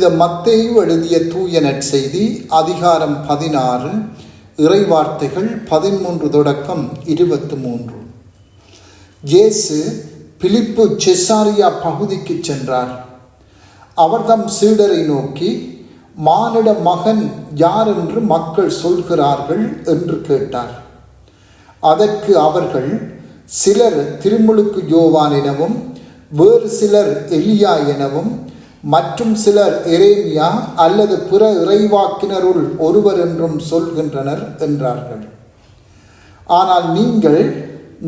புனித மத்தேயு எழுதிய தூய நற்செய்தி அதிகாரம் பதினாறு இறைவார்த்தைகள் பதிமூன்று தொடக்கம் இருபத்து மூன்று இயேசு பிலிப்பு செசாரியா பகுதிக்கு சென்றார். அவர்தம் சீடரை நோக்கி மானிட மகன் யார் என்று மக்கள் சொல்கிறார்கள்? என்று கேட்டார். அதற்கு அவர்கள் சிலர் திருமுழுக்கு யோவான் எனவும் வேறு சிலர் எலியா எனவும் மற்றும் சிலர் எரேமியா அல்லது பிற இறைவாக்கினருள் ஒருவர் என்றும் சொல்கின்றனர் என்றார்கள். ஆனால் நீங்கள்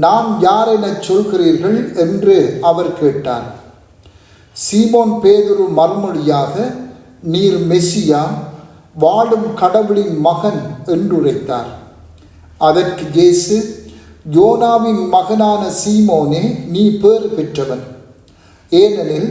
நான் யார் சொல்கிறீர்கள்? என்று அவர் கேட்டார். சீமோன் பேதுரு மறுமொழியாக நீர் மெஸ்ஸியா வாழும் கடவுளின் மகன் என்றுரைத்தார். அதற்கு இயேசு யோனாவின் மகனான சீமோனே நீ பேறு பெற்றவன். ஏனெனில்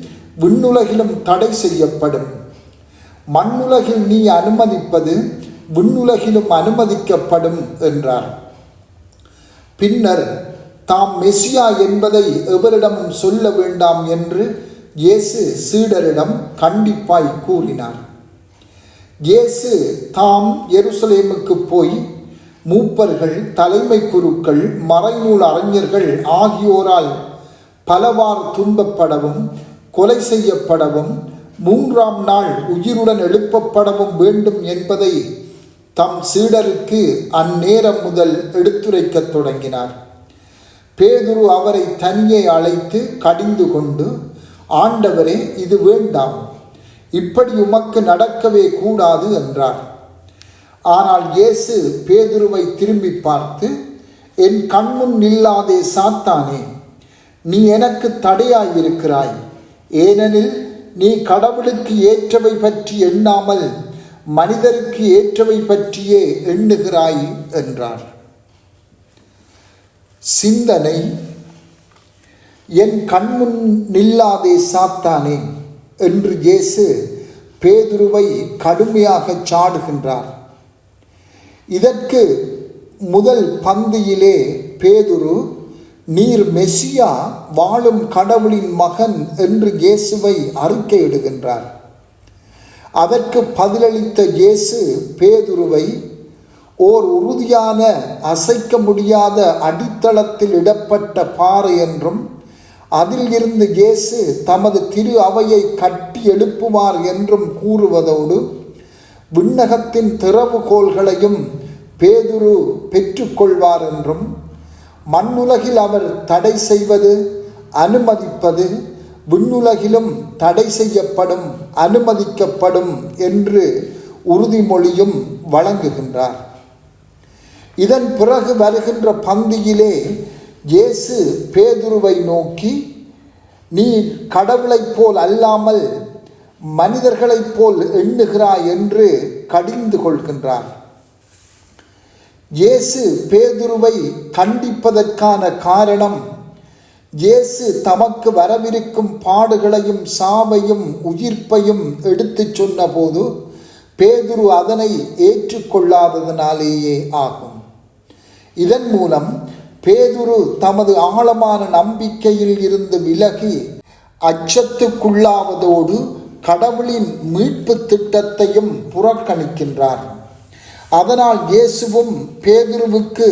விண்ணுலகிலும் தடை செய்யப்படும். மண்ணுலகில் நீ அனுமதிப்பது விண்ணுலகிலும் அனுமதிக்கப்படும் என்றார். பின்னர் தாம் மெசியா என்பதை எவரிடம் சொல்ல வேண்டாம் என்று இயேசு சீடரிடம் கண்டிப்பாய் கூறினார். இயேசு தாம் எருசலேமுக்கு போய் மூப்பர்கள் தலைமை குருக்கள் மறைநூல் அறிஞர்கள் ஆகியோரால் பலவாறு துன்பப்படவும் கொலை செய்யப்படவும் மூன்றாம் நாள் உயிருடன் எழுப்பப்படவும் வேண்டும் என்பதை தம் சீடருக்கு அந்நேரம் முதல் எடுத்துரைக்கத் தொடங்கினார். பேதுரு அவரை தனியே அழைத்து கடிந்து கொண்டு ஆண்டவரே இது வேண்டாம். இப்படி உமக்கு நடக்கவே கூடாது என்றார். ஆனால் இயேசு பேதுருவை திரும்பி பார்த்து என் கண்முன் நில்லாதே சாத்தானே நீ எனக்கு தடையாயிருக்கிறாய். ஏனெனில் நீ கடவுளுக்கு ஏற்றவை பற்றி எண்ணாமல் மனிதருக்கு ஏற்றவை பற்றியே எண்ணுகிறாய் என்றார். சிந்தனை என் கண்முன் நில்லாதே சாத்தானே என்று இயேசு பேதுருவை கடுமையாக சாடுகின்றார். இதற்கு முதல் பந்தியிலே பேதுரு நீர் மெஸ்ஸியா வாழும் கடவுளின் மகன் என்று இயேசுவை அறிக்கையிடுகின்றார் அதற்கு பதிலளித்த இயேசு பேதுருவை ஓர் உறுதியான அசைக்க முடியாத அடித்தளத்தில் இடப்பட்ட பாறை என்றும் அதில் இருந்து இயேசு தமது திரு அவையை கட்டி எழுப்புவார் என்றும் கூறுவதோடு விண்ணகத்தின் திறவுகோள்களையும் பேதுரு பெற்றுக்கொள்வார் என்றும் மண்ணுலகில் அவர் தடை செய்வது அனுமதிப்பது விண்ணுலகிலும் தடை செய்யப்படும் அனுமதிக்கப்படும் என்று உறுதிமொழியும் வழங்குகின்றார். இதன் பிறகு வருகின்ற பந்தியிலே இயேசு பேதுருவை நோக்கி நீ கடவுளைப் போல் அல்லாமல் மனிதர்களைப் போல் எண்ணுகிறாய் என்று கடிந்து கொள்கின்றார். இயேசு பேதுருவை கண்டிப்பதற்கான காரணம் இயேசு தமக்கு வரவிருக்கும் பாடுகளையும் சாவையும் உயிர்ப்பையும் எடுத்துச் சொன்னபோது பேதுரு அதனை ஏற்றுக்கொள்ளாததினாலேயே ஆகும். இதன் மூலம் பேதுரு தமது ஆழமான நம்பிக்கையில் இருந்து விலகி அச்சத்துக்குள்ளாவதோடு கடவுளின் மீட்பு திட்டத்தையும் புறக்கணிக்கின்றார். அதனால் இயேசுவும் பேதுருவுக்கு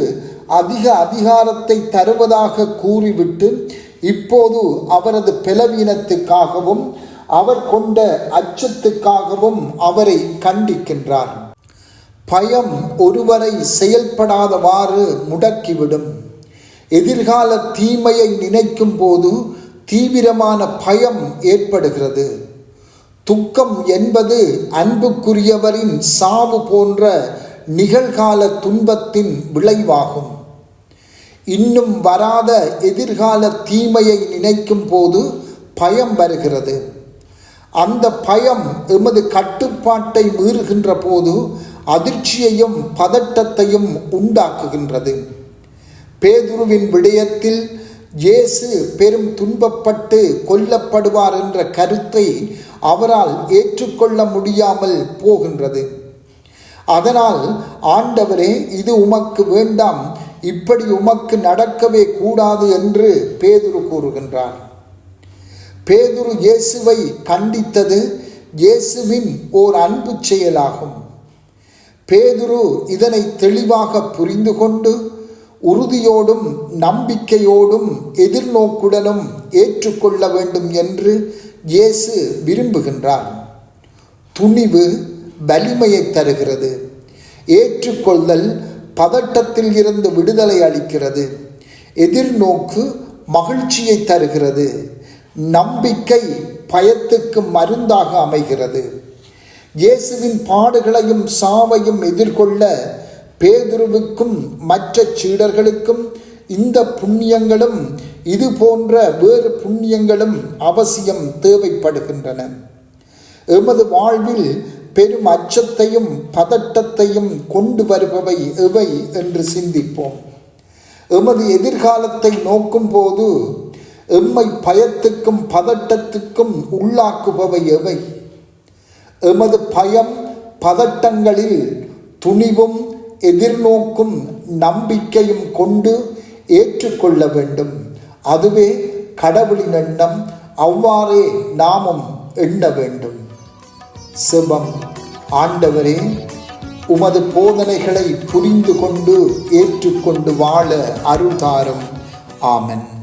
அதிக அதிகாரத்தை தருவதாக கூறிவிட்டு இப்போது அவரது பலவீனத்துக்காகவும் அவர் கொண்ட அச்சத்துக்காகவும் அவரை கண்டிக்கின்றார். பயம் ஒருவரை செயல்படாதவாறு முடக்கிவிடும். எதிர்கால தீமையை நினைக்கும் போது தீவிரமான பயம் ஏற்படுகிறது. துக்கம் என்பது அன்புக்குரியவரின் சாவு போன்ற நிகழ்கால துன்பத்தின் விளைவாகும். இன்னும் வராத எதிர்கால தீமையை நினைக்கும் போது பயம் வருகிறது. அந்த பயம் எமது கட்டுப்பாட்டை மீறுகின்ற போது அதிர்ச்சியையும் பதட்டத்தையும் உண்டாக்குகின்றது. பேதுருவின் விடயத்தில் இயேசு பெரும் துன்பப்பட்டு கொல்லப்படுவார் என்ற கருத்தை அவரால் ஏற்றுக்கொள்ள முடியாமல் போகின்றது. அதனால் ஆண்டவரே இது உமக்கு வேண்டாம். இப்படி உமக்கு நடக்கவே கூடாது என்று பேதுரு கூறுகின்றார் பேதுரு இயேசுவை கண்டித்தது இயேசுவின் ஓர் அன்பு செயலாகும். பேதுரு இதனை தெளிவாக புரிந்து கொண்டு உறுதியோடும் நம்பிக்கையோடும் எதிர்நோக்குடனும் ஏற்றுக்கொள்ள வேண்டும் என்று இயேசு விரும்புகின்றார் துணிவு வலிமையை தருகிறது. ஏற்றுக்கொள்தல் பதட்டத்தில் இருந்து விடுதலை அளிக்கிறது. எதிர்நோக்கு மகிழ்ச்சியை தருகிறது. நம்பிக்கை பயத்துக்கு மருந்தாக அமைகிறது. இயேசுவின் பாடுகளையும் சாவையும் எதிர்கொள்ள பேதுருவுக்கும் மற்ற சீடர்களுக்கும் இந்த புண்ணியங்களும் இது போன்ற வேறு புண்ணியங்களும் அவசியம் தேவைப்படுகின்றன. எமது வாழ்வில் பெரும் அச்சத்தையும் பதட்டத்தையும் கொண்டு வருபவை எவை என்று சிந்திப்போம். எமது எதிர்காலத்தை நோக்கும் போது எம்மை பயத்துக்கும் பதட்டத்துக்கும் உள்ளாக்குபவை எவை எமது பயம் பதட்டங்களில் துணிவும் எதிர்நோக்கும் நம்பிக்கையும் கொண்டு ஏற்றுக்கொள்ள வேண்டும். அதுவே கடவுளின் எண்ணம். அவ்வாறே நாமும் எண்ண வேண்டும். செபம். ஆண்டவரே உமது போதனைகளை புரிந்து கொண்டு ஏற்றுக்கொண்டு வாழ அருள்தாரும். ஆமன்.